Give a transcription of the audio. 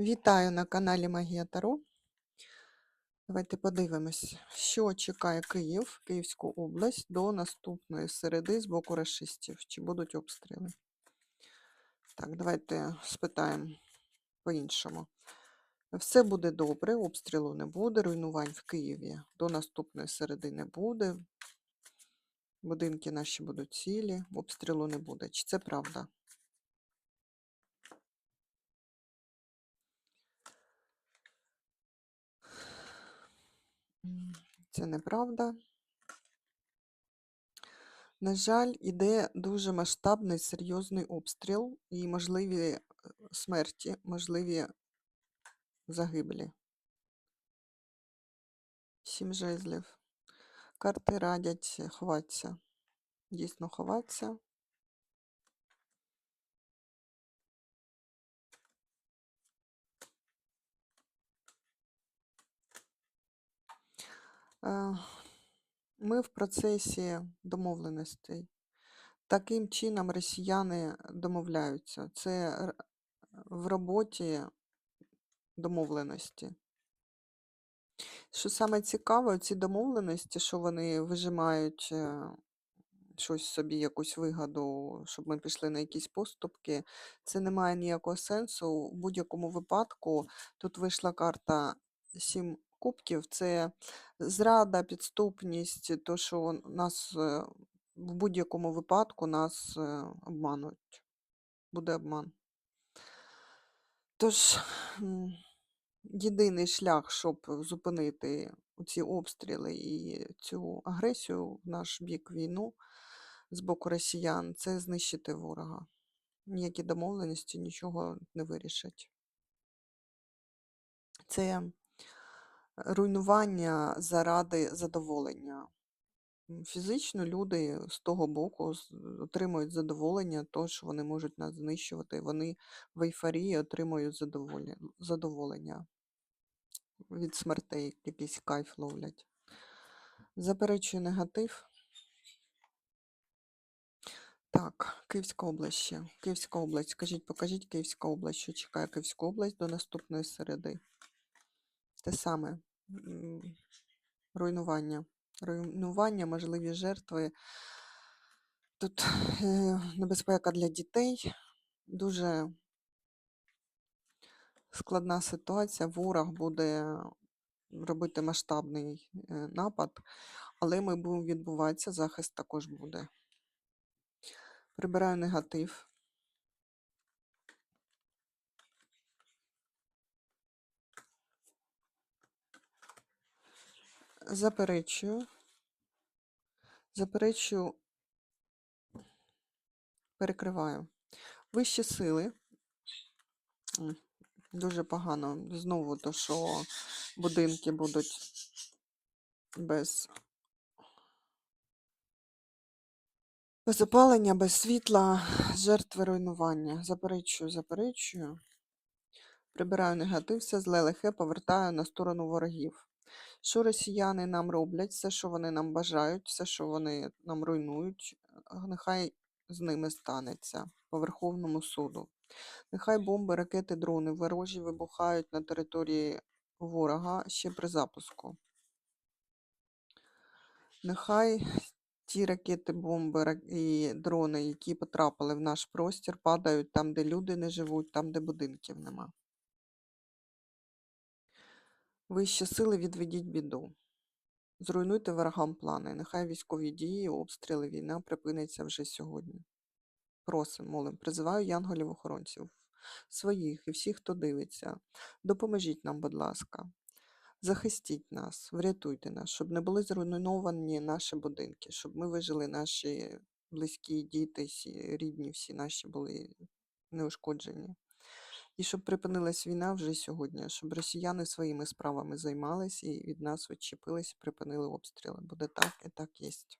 Вітаю на каналі Магія Таро. Давайте подивимось, що чекає Київ, Київську область до наступної середи з боку расистів. Чи будуть обстріли? Так, давайте спитаємо по-іншому. Все буде добре, обстрілу не буде, руйнувань в Києві до наступної середи не буде. Будинки наші будуть цілі, обстрілу не буде. Чи це правда? Це неправда. На жаль, іде дуже масштабний серйозний обстріл і можливі е, смерті, можливі загиблі. Сім жезлів. Карти радять ховатися. Дійсно ховатися. Ми в процесі домовленостей. Таким чином росіяни домовляються. Це в роботі домовленості. Що саме цікаве, ці домовленості, що вони вижимають е, щось собі, якусь вигоду, щоб ми пішли на якісь поступки, це не має ніякого сенсу. У будь-якому випадку тут вийшла карта сім кубків, це зрада, підступність, то, що нас е, в будь-якому випадку нас е, обмануть. Буде обман. Тож, єдиний шлях, щоб зупинити ці обстріли і цю агресію в наш бік війну з боку росіян, це знищити ворога. Ніякі домовленості нічого не вирішать. Це руйнування заради задоволення. Фізично люди з того боку отримують задоволення, то, що вони можуть нас знищувати. Вони в ейфорії отримують задоволення, від смертей, якийсь кайф ловлять. Заперечую негатив. Так, Київська область. Київська область. Скажіть, покажіть Київська область, що чекає Київську область до наступної середи. Те саме. Руйнування. Руйнування, можливі жертви. Тут е, небезпека для дітей. Дуже складна ситуація. Ворог буде робити масштабний е, напад, але ми будемо відбуватися, захист також буде. Прибираю негатив. Заперечую. Заперечую, перекриваю. Вищі сили. Дуже погано. Знову то, що будинки будуть без, без опалення, без світла, жертви руйнування. Заперечую, заперечую. Прибираю негатив, все зле лихе, повертаю на сторону ворогів. Що росіяни нам роблять, все, що вони нам бажають, все, що вони нам руйнують, нехай з ними станеться по Верховному суду. Нехай бомби, ракети, дрони ворожі вибухають на території ворога ще при запуску. Нехай ті ракети, бомби і дрони, які потрапили в наш простір, падають там, де люди не живуть, там, де будинків нема. Вищі сили відведіть біду. Зруйнуйте ворогам плани. Нехай військові дії, обстріли, війна припиниться вже сьогодні. Просим, молим, призиваю янголів-охоронців, своїх і всіх, хто дивиться. Допоможіть нам, будь ласка. Захистіть нас, врятуйте нас, щоб не були зруйновані наші будинки, щоб ми вижили, наші близькі діти, рідні, всі наші були неушкоджені. І щоб припинилась війна вже сьогодні, щоб росіяни своїми справами займались і від нас відчепились, припинили обстріли. Буде так і так єсть.